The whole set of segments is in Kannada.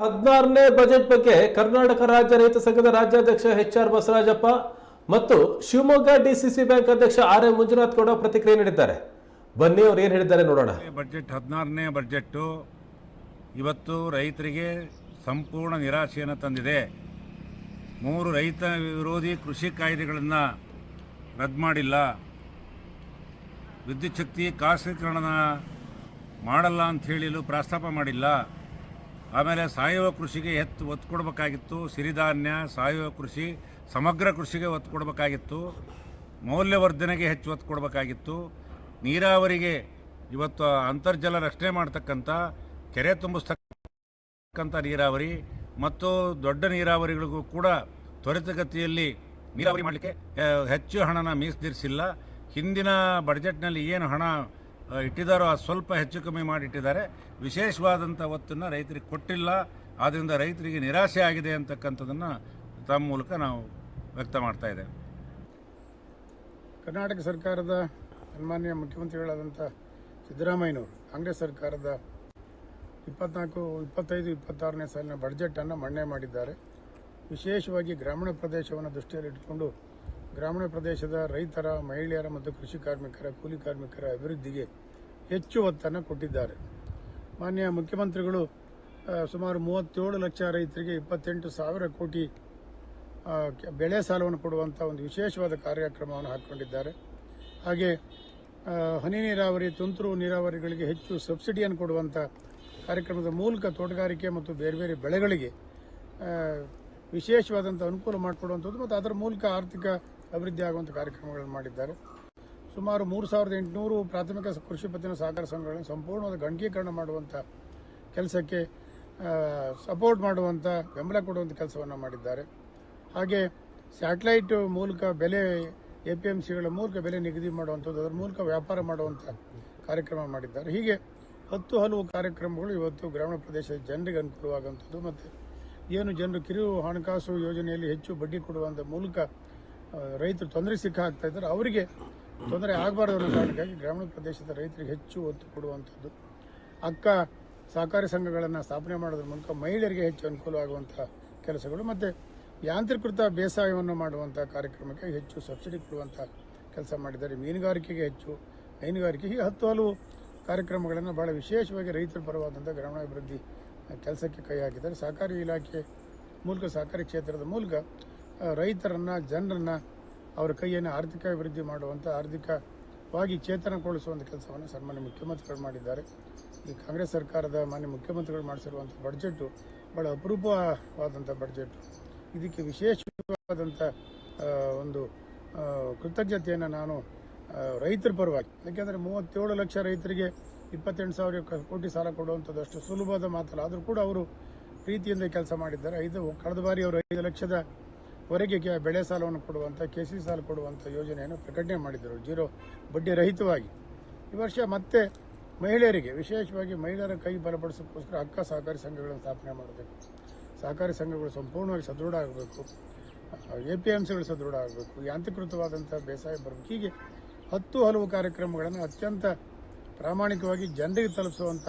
ಹದಿನಾರನೇ ಬಜೆಟ್ ಬಗ್ಗೆ ಕರ್ನಾಟಕ ರಾಜ್ಯ ರೈತ ಸಂಘದ ರಾಜ್ಯಾಧ್ಯಕ್ಷ ಎಚ್ ಆರ್ ಬಸವರಾಜಪ್ಪ ಮತ್ತು ಶಿವಮೊಗ್ಗ ಡಿಸಿಸಿ ಬ್ಯಾಂಕ್ ಅಧ್ಯಕ್ಷ ಆರ್ ಎಂ ಮಂಜುನಾಥ್ ಕೂಡ ಪ್ರತಿಕ್ರಿಯೆ ನೀಡಿದ್ದಾರೆ. ಬನ್ನಿ ಅವ್ರು ಏನು ಹೇಳಿದ್ದಾರೆ ನೋಡೋಣ. ಬಜೆಟ್, ಹದಿನಾರನೇ ಬಜೆಟ್ಟು ಇವತ್ತು ರೈತರಿಗೆ ಸಂಪೂರ್ಣ ನಿರಾಶೆಯನ್ನು ತಂದಿದೆ. ಮೂರು ರೈತ ವಿರೋಧಿ ಕೃಷಿ ಕಾಯ್ದೆಗಳನ್ನು ರದ್ದು ಮಾಡಿಲ್ಲ. ವಿದ್ಯುಚ್ಛಕ್ತಿ ಖಾಸಗೀಕರಣ ಮಾಡಲ್ಲ ಅಂತ ಹೇಳಿಲು ಪ್ರಸ್ತಾಪ ಮಾಡಿಲ್ಲ. ಆಮೇಲೆ ಸಾವಯವ ಕೃಷಿಗೆ ಎತ್ತು ಒತ್ತು ಕೊಡಬೇಕಾಗಿತ್ತು. ಸಿರಿಧಾನ್ಯ, ಸಾವಯವ ಕೃಷಿ, ಸಮಗ್ರ ಕೃಷಿಗೆ ಒತ್ತು ಕೊಡಬೇಕಾಗಿತ್ತು. ಮೌಲ್ಯವರ್ಧನೆಗೆ ಹೆಚ್ಚು ಒತ್ತು ಕೊಡಬೇಕಾಗಿತ್ತು. ನೀರಾವರಿಗೆ ಇವತ್ತು ಅಂತರ್ಜಲ ರಕ್ಷಣೆ ಮಾಡ್ತಕ್ಕಂಥ, ಕೆರೆ ತುಂಬಿಸ್ತಕ್ಕಂಥ ನೀರಾವರಿ ಮತ್ತು ದೊಡ್ಡ ನೀರಾವರಿಗಳಿಗೂ ಕೂಡ ತ್ವರಿತಗತಿಯಲ್ಲಿ ನೀರಾವರಿ ಮಾಡಲಿಕ್ಕೆ ಹೆಚ್ಚು ಹಣನ ಮೀಸಲಿರಿಸಿಲ್ಲ. ಹಿಂದಿನ ಬಡ್ಜೆಟ್ನಲ್ಲಿ ಏನು ಹಣ ಇಟ್ಟಿದ್ದಾರೋ ಅದು ಸ್ವಲ್ಪ ಹೆಚ್ಚು ಕಮ್ಮಿ ಮಾಡಿಟ್ಟಿದ್ದಾರೆ ವಿಶೇಷವಾದಂಥ ಒತ್ತನ್ನು ರೈತರಿಗೆ ಕೊಟ್ಟಿಲ್ಲ. ಆದ್ದರಿಂದ ರೈತರಿಗೆ ನಿರಾಸೆ ಆಗಿದೆ ಅಂತಕ್ಕಂಥದ್ದನ್ನು ತಮ್ಮ ಮೂಲಕ ನಾವು ವ್ಯಕ್ತ ಮಾಡ್ತಾ ಇದ್ದೇವೆ. ಕರ್ನಾಟಕ ಸರ್ಕಾರದ ಸನ್ಮಾನ್ಯ ಮುಖ್ಯಮಂತ್ರಿಗಳಾದಂಥ ಸಿದ್ದರಾಮಯ್ಯನವರು, ಕಾಂಗ್ರೆಸ್ ಸರ್ಕಾರದ ಇಪ್ಪತ್ನಾಲ್ಕು, ಇಪ್ಪತ್ತೈದು, ಇಪ್ಪತ್ತಾರನೇ ಸಾಲಿನ ಬಡ್ಜೆಟನ್ನು ಮಂಡನೆ ಮಾಡಿದ್ದಾರೆ. ವಿಶೇಷವಾಗಿ ಗ್ರಾಮೀಣ ಪ್ರದೇಶವನ್ನು ದೃಷ್ಟಿಯಲ್ಲಿಟ್ಟುಕೊಂಡು ಗ್ರಾಮೀಣ ಪ್ರದೇಶದ ರೈತರ, ಮಹಿಳೆಯರ ಮತ್ತು ಕೃಷಿ ಕಾರ್ಮಿಕರ, ಕೂಲಿ ಕಾರ್ಮಿಕರ ಅಭಿವೃದ್ಧಿಗೆ ಹೆಚ್ಚು ಒತ್ತನ್ನು ಕೊಟ್ಟಿದ್ದಾರೆ. ಮಾನ್ಯ ಮುಖ್ಯಮಂತ್ರಿಗಳು ಸುಮಾರು ಮೂವತ್ತೇಳು ಲಕ್ಷ ರೈತರಿಗೆ ಇಪ್ಪತ್ತೆಂಟು ಸಾವಿರ ಕೋಟಿ ಬೆಳೆ ಸಾಲವನ್ನು ಕೊಡುವಂಥ ಒಂದು ವಿಶೇಷವಾದ ಕಾರ್ಯಕ್ರಮವನ್ನು ಹಾಕಿಕೊಂಡಿದ್ದಾರೆ. ಹಾಗೆ ಹನಿ ನೀರಾವರಿ, ತುಂತುರು ನೀರಾವರಿಗಳಿಗೆ ಹೆಚ್ಚು ಸಬ್ಸಿಡಿಯನ್ನು ಕೊಡುವಂಥ ಕಾರ್ಯಕ್ರಮದ ಮೂಲಕ ತೋಟಗಾರಿಕೆ ಮತ್ತು ಬೇರೆ ಬೇರೆ ಬೆಳೆಗಳಿಗೆ ವಿಶೇಷವಾದಂಥ ಅನುಕೂಲ ಮಾಡಿಕೊಡುವಂಥದ್ದು ಮತ್ತು ಅದರ ಮೂಲಕ ಆರ್ಥಿಕ ಅಭಿವೃದ್ಧಿ ಆಗುವಂಥ ಕಾರ್ಯಕ್ರಮಗಳನ್ನು ಮಾಡಿದ್ದಾರೆ. ಸುಮಾರು ಮೂರು ಸಾವಿರದ ಎಂಟುನೂರು ಪ್ರಾಥಮಿಕ ಕೃಷಿ ಪತ್ತಿನ ಸಹಕಾರ ಸಂಘಗಳನ್ನು ಸಂಪೂರ್ಣವಾದ ಗಣಕೀಕರಣ ಮಾಡುವಂಥ ಕೆಲಸಕ್ಕೆ ಸಪೋರ್ಟ್ ಮಾಡುವಂಥ ಬೆಂಬಲ ಕೊಡುವಂಥ ಕೆಲಸವನ್ನು ಮಾಡಿದ್ದಾರೆ. ಹಾಗೆ ಸ್ಯಾಟಲೈಟ್ ಮೂಲಕ ಬೆಲೆ ಎ ಪಿ ಎಂ ಸಿಗಳ ಮೂಲಕ ಬೆಲೆ ನಿಗದಿ ಮಾಡುವಂಥದ್ದು, ಅದರ ಮೂಲಕ ವ್ಯಾಪಾರ ಮಾಡುವಂಥ ಕಾರ್ಯಕ್ರಮ ಮಾಡಿದ್ದಾರೆ. ಹೀಗೆ ಹತ್ತು ಹಲವು ಕಾರ್ಯಕ್ರಮಗಳು ಇವತ್ತು ಗ್ರಾಮೀಣ ಪ್ರದೇಶದ ಜನರಿಗೆ ಅನುಕೂಲವಾಗುವಂಥದ್ದು. ಮತ್ತು ಏನು ಜನರು ಕಿರು ಹಣಕಾಸು ಯೋಜನೆಯಲ್ಲಿ ಹೆಚ್ಚು ಬಡ್ಡಿ ಕೊಡುವಂಥ ಮೂಲಕ ರೈತರು ತೊಂದರೆ ಸಿಕ್ಕಾಗ್ತಾ ಇದ್ದಾರೆ. ಅವರಿಗೆ ತೊಂದರೆ ಆಗಬಾರ್ದು ಅನ್ನೋ ಕಾರಣಕ್ಕಾಗಿ ಗ್ರಾಮೀಣ ಪ್ರದೇಶದ ರೈತರಿಗೆ ಹೆಚ್ಚು ಒತ್ತು ಕೊಡುವಂಥದ್ದು. ಅಕ್ಕ ಸಹಕಾರಿ ಸಂಘಗಳನ್ನು ಸ್ಥಾಪನೆ ಮಾಡೋದ್ರ ಮೂಲಕ ಮಹಿಳೆಯರಿಗೆ ಹೆಚ್ಚು ಅನುಕೂಲವಾಗುವಂಥ ಕೆಲಸಗಳು ಮತ್ತು ಯಾಂತ್ರೀಕೃತ ಬೇಸಾಯವನ್ನು ಮಾಡುವಂಥ ಕಾರ್ಯಕ್ರಮಕ್ಕೆ ಹೆಚ್ಚು ಸಬ್ಸಿಡಿ ಕೊಡುವಂಥ ಕೆಲಸ ಮಾಡಿದ್ದಾರೆ. ಮೀನುಗಾರಿಕೆಗೆ ಹೆಚ್ಚು, ಹೈನುಗಾರಿಕೆ, ಹೀಗೆ ಹತ್ತು ಹಲವು ಕಾರ್ಯಕ್ರಮಗಳನ್ನು ಬಹಳ ವಿಶೇಷವಾಗಿ ರೈತರ ಪರವಾದಂಥ ಗ್ರಾಮೀಣಾಭಿವೃದ್ಧಿ ಕೆಲಸಕ್ಕೆ ಕೈ ಹಾಕಿದ್ದಾರೆ. ಸಹಕಾರಿ ಇಲಾಖೆ ಮೂಲಕ, ಸಹಕಾರಿ ಕ್ಷೇತ್ರದ ಮೂಲಕ ರೈತರನ್ನ, ಜನರನ್ನ ಅವರ ಕೈಯನ್ನು ಆರ್ಥಿಕ ಅಭಿವೃದ್ಧಿ ಮಾಡುವಂಥ ಆರ್ಥಿಕವಾಗಿ ಚೇತನಗೊಳಿಸುವಂಥ ಕೆಲಸವನ್ನು ಸನ್ಮಾನ್ಯ ಮುಖ್ಯಮಂತ್ರಿಗಳು ಮಾಡಿದ್ದಾರೆ. ಈ ಕಾಂಗ್ರೆಸ್ ಸರ್ಕಾರದ ಮಾನ್ಯ ಮುಖ್ಯಮಂತ್ರಿಗಳು ಮಾಡಿಸಿರುವಂಥ ಬಡ್ಜೆಟ್ಟು ಬಹಳ ಅಪರೂಪವಾದಂಥ ಬಡ್ಜೆಟ್ ಇದಕ್ಕೆ ವಿಶೇಷವಾದಂಥ ಒಂದು ಕೃತಜ್ಞತೆಯನ್ನು ನಾನು ರೈತರ ಪರವಾಗಿ, ಯಾಕೆಂದರೆ ಮೂವತ್ತೇಳು ಲಕ್ಷ ರೈತರಿಗೆ ಇಪ್ಪತ್ತೆಂಟು ಸಾವಿರ ಕೋಟಿ ಸಾಲ ಕೊಡುವಂಥದ್ದು ಅಷ್ಟು ಸುಲಭದ ಮಾತಲ್ಲ. ಆದರೂ ಕೂಡ ಅವರು ಪ್ರೀತಿಯಿಂದ ಕೆಲಸ ಮಾಡಿದ್ದಾರೆ. ಐದು, ಕಳೆದ ಬಾರಿ ಅವರು ಐದು ಲಕ್ಷದ ವರೆಗೆ ಕೆ- ಬೆಳೆ ಸಾಲವನ್ನು ಕೊಡುವಂಥ ಕೆ ಸಿ ಸಾಲ ಕೊಡುವಂಥ ಯೋಜನೆಯನ್ನು ಪ್ರಕಟಣೆ ಮಾಡಿದರು. ಜೀರೋ ಬಡ್ಡಿ ರಹಿತವಾಗಿ. ಈ ವರ್ಷ ಮತ್ತೆ ಮಹಿಳೆಯರಿಗೆ, ವಿಶೇಷವಾಗಿ ಮಹಿಳೆಯರ ಕೈ ಬಲಪಡಿಸೋಕ್ಕೋಸ್ಕರ ಅಕ್ಕ ಸಹಕಾರಿ ಸಂಘಗಳನ್ನು ಸ್ಥಾಪನೆ ಮಾಡಬೇಕು. ಸಹಕಾರಿ ಸಂಘಗಳು ಸಂಪೂರ್ಣವಾಗಿ ಸದೃಢ ಆಗಬೇಕು. ಎ ಪಿ ಎಂ ಸಿಗಳು ಸದೃಢ ಆಗಬೇಕು. ಯಾಂತ್ರೀಕೃತವಾದಂಥ ಬೇಸಾಯ ಬರಬೇಕು. ಹೀಗೆ ಹತ್ತು ಹಲವು ಕಾರ್ಯಕ್ರಮಗಳನ್ನು ಅತ್ಯಂತ ಪ್ರಾಮಾಣಿಕವಾಗಿ ಜನರಿಗೆ ತಲುಪಿಸುವಂಥ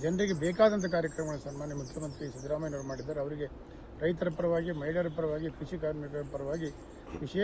ಜನರಿಗೆ ಬೇಕಾದಂಥ ಕಾರ್ಯಕ್ರಮಗಳನ್ನು ಸನ್ಮಾನ್ಯ ಮುಖ್ಯಮಂತ್ರಿ ಸಿದ್ದರಾಮಯ್ಯನವರು ಮಾಡಿದ್ದಾರೆ. ಅವರಿಗೆ ರೈತರ ಪರವಾಗಿ ಮಹಿಳೆಯರ ಪರವಾಗಿ ಕೃಷಿ ಕಾರ್ಮಿಕರ ಪರವಾಗಿ ವಿಶೇಷ